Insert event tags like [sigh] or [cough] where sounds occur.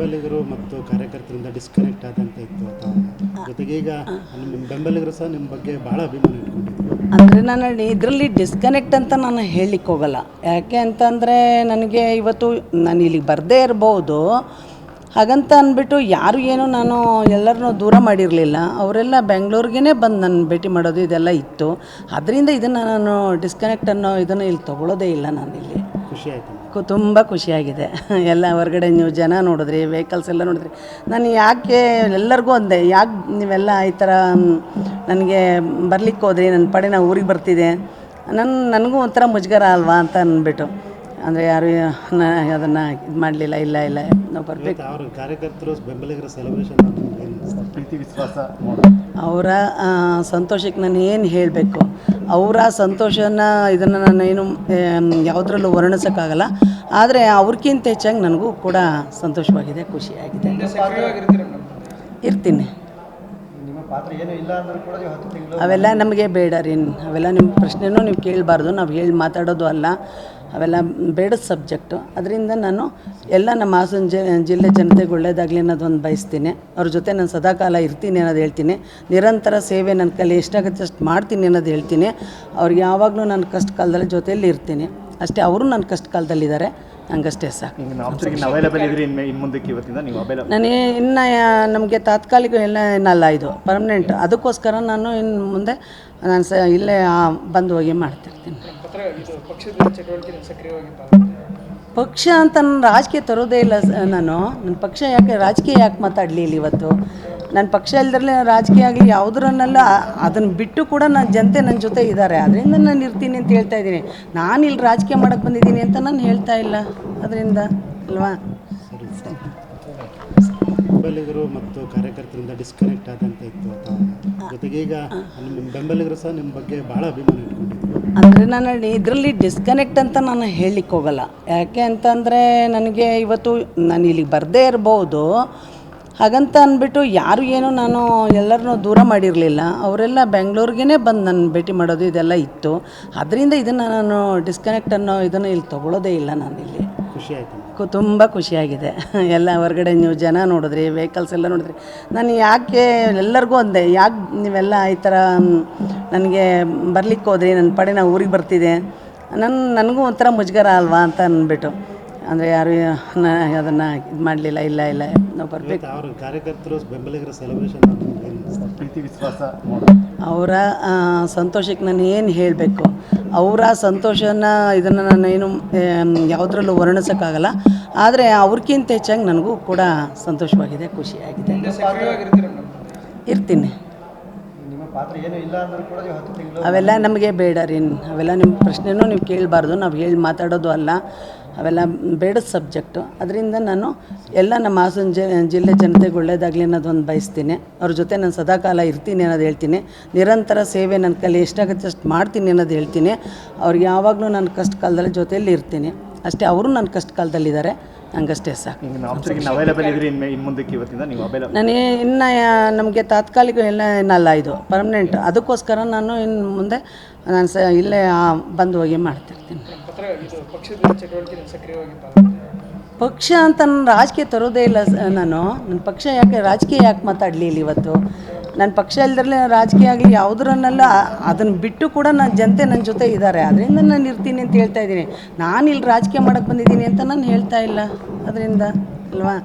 ಬೆಂಬಲಿಗರು ಮತ್ತು ಕಾರ್ಯಕರ್ತರಿಂದ ಡಿಸ್ಕನೆಕ್ಟ್ ಆದಂತ ಇತ್ತು ಜೊತೆಗೆ ಈಗ ನಿಮ್ಮ ಬೆಂಬಲಿಗರು ಸಹ ನಿಮ್ಮ ಬಗ್ಗೆ ಬಹಳ ಅಭಿಮಾನ ಇಟ್ಕೊಂಡಿದ್ರು. ಅಂದರೆ ನಾನು ಇದರಲ್ಲಿ ಡಿಸ್ಕನೆಕ್ಟ್ ಅಂತ ನಾನು ಹೇಳಲಿಕ್ಕೆ ಹೋಗಲ್ಲ. ಯಾಕೆ ಅಂತಂದರೆ ನನಗೆ ಇವತ್ತು ನಾನು ಇಲ್ಲಿಗೆ ಬರದೇ ಇರಬಹುದು ಹಾಗಂತ ಅಂದ್ಬಿಟ್ಟು ಯಾರು ಏನು ನಾನು ಎಲ್ಲರನ್ನೂ ದೂರ ಮಾಡಿರಲಿಲ್ಲ. ಅವರೆಲ್ಲ ಬೆಂಗಳೂರಿಗೇ ಬಂದು ನನ್ನ ಭೇಟಿ ಮಾಡೋದು ಇದೆಲ್ಲ ಇತ್ತು. ಅದರಿಂದ ಇದನ್ನು ನಾನು ಡಿಸ್ಕನೆಕ್ಟ್ ಅನ್ನೋ ಇದನ್ನು ಇಲ್ಲಿ ತೊಗೊಳ್ಳೋದೇ ಇಲ್ಲ ನಾನು ಇಲ್ಲಿ ಖುಷಿ ಆಯ್ತು. ಕು ತುಂಬ ಖುಷಿಯಾಗಿದೆ. [laughs] ಎಲ್ಲ ಹೊರಗಡೆ ನೀವು ಜನ ನೋಡಿದ್ರಿ ವೆಹಿಕಲ್ಸ್ ಎಲ್ಲ ನೋಡಿದ್ರಿ. ನಾನು ಯಾಕೆ ಎಲ್ಲರಿಗೂ ಅಂದೆ ಯಾಕೆ ನೀವೆಲ್ಲ ಈ ಥರ ನನಗೆ ಬರ್ಲಿಕ್ಕೆ ಹೋದ್ರಿ ನನ್ನ ಪಡೆ ನಾವು ಊರಿಗೆ ಬರ್ತಿದೆ ನನ್ನ ನನಗೂ ಒಂಥರ ಮುಜುಗರ ಅಲ್ವಾ ಅಂತ ಅಂದ್ಬಿಟ್ಟು. ಅಂದರೆ ಯಾರು ಅದನ್ನು ಇದು ಮಾಡಲಿಲ್ಲ ಇಲ್ಲ ಇಲ್ಲ ನಾವು ಬರಬೇಕು. ಕಾರ್ಯಕರ್ತರು ಬೆಂಬಲಿಗರ ಸೆಲೆಬ್ರೇಷನ್ ಪ್ರೀತಿ ವಿಶ್ವಾಸ ಅವರ ಸಂತೋಷಕ್ಕೆ ನಾನು ಏನು ಹೇಳಬೇಕು? ಅವರ ಸಂತೋಷನ ಇದನ್ನು ನಾನು ಏನು ಯಾವುದ್ರಲ್ಲೂ ವರ್ಣಿಸೋಕ್ಕಾಗಲ್ಲ. ಆದರೆ ಅವ್ರಿಗಿಂತ ಹೆಚ್ಚಾಗಿ ನನಗೂ ಕೂಡ ಸಂತೋಷವಾಗಿದೆ ಖುಷಿಯಾಗಿದೆ. ಇರ್ತೀನಿ. ಅವೆಲ್ಲ ನಮಗೆ ಬೇಡ ರೀ. ಅವೆಲ್ಲ ನಿಮ್ಮ ಪ್ರಶ್ನೆನೂ ನೀವು ಕೇಳಬಾರ್ದು. ನಾವು ಹೇಳಿ ಮಾತಾಡೋದು ಅಲ್ಲ. ಅವೆಲ್ಲ ಬೇಡ ಸಬ್ಜೆಕ್ಟು. ಅದರಿಂದ ನಾನು ಎಲ್ಲ ನಮ್ಮ ಹಾಸನ ಜಿಲ್ಲೆ ಜನತೆಗೆ ಒಳ್ಳೇದಾಗಲಿ ಅನ್ನೋದೊಂದು ಬಯಸ್ತೀನಿ. ಅವ್ರ ಜೊತೆ ನಾನು ಸದಾಕಾಲ ಇರ್ತೀನಿ ಅನ್ನೋದು ಹೇಳ್ತೀನಿ. ನಿರಂತರ ಸೇವೆ ನನ್ನ ಕೈಲಿ ಎಷ್ಟಾಗುತ್ತೆ ಅಷ್ಟು ಮಾಡ್ತೀನಿ ಅನ್ನೋದು ಹೇಳ್ತೀನಿ. ಅವ್ರಿಗೆ ಯಾವಾಗಲೂ ನನ್ನ ಕಷ್ಟ ಕಾಲದಲ್ಲಿ ಜೊತೆಯಲ್ಲಿ ಇರ್ತೀನಿ. ಅಷ್ಟೇ ಅವರು ನನ್ನ ಕಷ್ಟ ಕಾಲದಲ್ಲಿದ್ದಾರೆ ನಂಗಷ್ಟೇ ಸಾಕು. ಈಗ ನಾವು ಅವೈಲೇಬಲ್ ಇದ್ರಿ ಇನ್ನು ಇನ್ನು ಮುಂದಕ್ಕೆ ಇವತ್ತಿಂದ ನೀವು ಅವೈಲೇಬಲ್ ನಾನು ಇನ್ನು ನಮಗೆ ತಾತ್ಕಾಲಿಕ ಎಲ್ಲ ಏನಲ್ಲ ಇದು ಪರ್ಮನೆಂಟ್ ಅದಕ್ಕೋಸ್ಕರ ನಾನು ಇನ್ನು ಮುಂದೆ ನಾನು ಸ ಇಲ್ಲೇ ಬಂದು ಹೋಗಿ ಮಾಡ್ತಿರ್ತೀನಿ. ಪಕ್ಷ ಅಂತ ನಾನು ರಾಜಕೀಯ ತರೋದೇ ಇಲ್ಲ ಸ- ನಾನು. ನನ್ನ ಪಕ್ಷ ಯಾಕೆ ರಾಜಕೀಯ ಯಾಕೆ ಮಾತಾಡಲಿ ಇಲ್ಲಿ ಇವತ್ತು? ನನ್ನ ಪಕ್ಷ ಇಲ್ದಿರಲಿ ರಾಜಕೀಯ ಆಗಲಿ ಯಾವುದ್ರನ್ನೆಲ್ಲ ಅದನ್ನು ಬಿಟ್ಟು ಕೂಡ ನನ್ನ ಜನತೆ ನನ್ನ ಜೊತೆ ಇದ್ದಾರೆ ಅದರಿಂದ ನಾನು ಇರ್ತೀನಿ ಅಂತ ಹೇಳ್ತಾ ಇದ್ದೀನಿ. ನಾನು ಇಲ್ಲಿ ರಾಜಕೀಯ ಮಾಡೋಕ್ಕೆ ಬಂದಿದ್ದೀನಿ ಅಂತ ನಾನು ಹೇಳ್ತಾ ಇಲ್ಲ. ಅದರಿಂದ ಅಲ್ವಾ? ಬೆಂಬಲಿಗರು ಮತ್ತು ಕಾರ್ಯಕರ್ತರಿಂದ ಡಿಸ್ಕನೆಕ್ಟ್ ಆದಂತ ಇತ್ತು ಜೊತೆಗೆ ಈಗ ನಿಮ್ಮ ಬೆಂಬಲಿಗರು ಸಹ ನಿಮ್ಮ ಬಗ್ಗೆ ಭಾಳ ಅಭಿಮಾನ ಇಟ್ಕೊಂಡಿದ್ರು. ಅಂದರೆ ನಾನು ಇದರಲ್ಲಿ ಡಿಸ್ಕನೆಕ್ಟ್ ಅಂತ ನಾನು ಹೇಳಲಿಕ್ಕೆ ಹೋಗಲ್ಲ. ಯಾಕೆ ಅಂತಂದರೆ ನನಗೆ ಇವತ್ತು ನಾನು ಇಲ್ಲಿಗೆ ಬರದೇ ಇರ್ಬೋದು. ಹಾಗಂತ ಅಂದ್ಬಿಟ್ಟು ಯಾರು ಏನು ನಾನು ಎಲ್ಲರನ್ನೂ ದೂರ ಮಾಡಿರಲಿಲ್ಲ. ಅವರೆಲ್ಲ ಬೆಂಗಳೂರಿಗೇ ಬಂದು ನನ್ನ ಭೇಟಿ ಮಾಡೋದು ಇದೆಲ್ಲ ಇತ್ತು. ಅದರಿಂದ ಇದನ್ನು ನಾನು ಡಿಸ್ಕನೆಕ್ಟ್ ಅನ್ನೋ ಇದನ್ನು ಇಲ್ಲಿ ತೊಗೊಳ್ಳೋದೇ ಇಲ್ಲ ನಾನು ಇಲ್ಲಿ ಖುಷಿ ಆಯ್ತು ತುಂಬ ಖುಷಿಯಾಗಿದೆ [laughs] ಎಲ್ಲ ಹೊರಗಡೆ ನೀವು ಜನ ನೋಡಿದ್ರಿ ವೆಹಿಕಲ್ಸ್ ಎಲ್ಲ ನೋಡಿದ್ರಿ. ನಾನು ಯಾಕೆ ಎಲ್ಲರಿಗೂ ಅಂದೆ ಯಾಕೆ ನೀವೆಲ್ಲ ಈ ಥರ ನನಗೆ ಬರ್ಲಿಕ್ಕೆ ಹೋದ್ರಿ ನನ್ನ ಪಡೆ ನಾವು ಊರಿಗೆ ಬರ್ತಿದೆ. ನನ್ನ ನನಗೂ ಒಂಥರ ಮುಜುಗರ ಅಲ್ವಾ ಅಂತ ಅಂದ್ಬಿಟ್ಟು. ಅಂದರೆ ಯಾರು ಅದನ್ನು ಇದು ಮಾಡಲಿಲ್ಲ ಇಲ್ಲ ಇಲ್ಲ ನಾವು ಬರ್ಬೇಕು. ಅವ್ರ ಕಾರ್ಯಕರ್ತರು ಬೆಂಬಲಿಗರ ಸೆಲೆಬ್ರೇಷನ್ ಏನು ಪ್ರೀತಿ ವಿಶ್ವಾಸ ಅವರ ಸಂತೋಷಕ್ಕೆ ನಾನು ಏನು ಹೇಳಬೇಕು? ಅವರ ಸಂತೋಷನ ಇದನ್ನು ನಾನು ಏನು ಯಾವುದ್ರಲ್ಲೂ ವರ್ಣಿಸೋಕ್ಕಾಗಲ್ಲ. ಆದರೆ ಅವ್ರಿಗಿಂತ ಹೆಚ್ಚಾಗಿ ನನಗೂ ಕೂಡ ಸಂತೋಷವಾಗಿದೆ ಖುಷಿಯಾಗಿದೆ. ಇರ್ತೀನಿ. ಅವೆಲ್ಲ ನಮಗೆ ಬೇಡ ರೀ. ಅವೆಲ್ಲ ನಿಮ್ಮ ಪ್ರಶ್ನೆನೂ ನೀವು ಕೇಳಬಾರ್ದು. ನಾವು ಹೇಳಿ ಮಾತಾಡೋದು ಅಲ್ಲ. ಅವೆಲ್ಲ ಬೇಡದ ಸಬ್ಜೆಕ್ಟು ಅದರಿಂದ ನಾನು ಎಲ್ಲ ನಮ್ಮ ಹಾಸನ ಜಿಲ್ಲೆ ಜನತೆಗೆ ಒಳ್ಳೇದಾಗಲಿ ಅನ್ನೋದೊಂದು ಬಯಸ್ತೀನಿ. ಅವ್ರ ಜೊತೆ ನಾನು ಸದಾಕಾಲ ಇರ್ತೀನಿ ಅನ್ನೋದು ಹೇಳ್ತೀನಿ. ನಿರಂತರ ಸೇವೆ ನನ್ನ ಕೈಲಿ ಎಷ್ಟಾಗುತ್ತೆ ಅಷ್ಟು ಮಾಡ್ತೀನಿ ಅನ್ನೋದು ಹೇಳ್ತೀನಿ. ಅವ್ರಿಗೆ ಯಾವಾಗಲೂ ನನ್ನ ಕಷ್ಟ ಕಾಲದಲ್ಲಿ ಜೊತೆಯಲ್ಲಿ ಇರ್ತೀನಿ. ಅಷ್ಟೇ ಅವರು ನನ್ನ ಕಷ್ಟ ಕಾಲದಲ್ಲಿದ್ದಾರೆ ನಂಗಷ್ಟೇ ಸಾಕು. ಈಗ ನಾವು ಅವೈಲೇಬಲ್ ಇದ್ರಿ ಇನ್ನು ಇನ್ನು ಮುಂದಕ್ಕೆ ಇವತ್ತಿಂದ ನೀವು ಅವೈಲೇಬಲ್ ನಾನು ಇನ್ನು ನಮಗೆ ತಾತ್ಕಾಲಿಕ ಎಲ್ಲ ಏನಲ್ಲ ಇದು ಪರ್ಮನೆಂಟ್ ಅದಕ್ಕೋಸ್ಕರ ನಾನು ಇನ್ನು ಮುಂದೆ ನಾನು ಸ ಇಲ್ಲೇ ಬಂದು ಹೋಗಿ ಮಾಡ್ತಿರ್ತೀನಿ. ಪಕ್ಷ ಅಂತ ನಾನು ರಾಜಕೀಯ ತರೋದೇ ಇಲ್ಲ ನಾನು. ನನ್ನ ಪಕ್ಷ ಯಾಕೆ ರಾಜಕೀಯ ಯಾಕೆ ಮಾತಾಡಲಿ ಇಲ್ಲಿ ಇವತ್ತು? ನನ್ನ ಪಕ್ಷ ಇಲ್ದಿರಲಿ ರಾಜಕೀಯ ಆಗಲಿ, ಯಾವುದ್ರನ್ನೆಲ್ಲ, ಅದನ್ನು ಬಿಟ್ಟು ಕೂಡ ನನ್ನ ಜನತೆ ನನ್ನ ಜೊತೆ ಇದ್ದಾರೆ. ಅದರಿಂದ ನಾನು ಇರ್ತೀನಿ ಅಂತ ಹೇಳ್ತಾ ಇದ್ದೀನಿ. ನಾನು ಇಲ್ಲಿ ರಾಜಕೀಯ ಮಾಡೋಕ್ಕೆ ಬಂದಿದ್ದೀನಿ ಅಂತ ನಾನು ಹೇಳ್ತಾ ಇಲ್ಲ. ಅದರಿಂದ ಅಲ್ವಾ?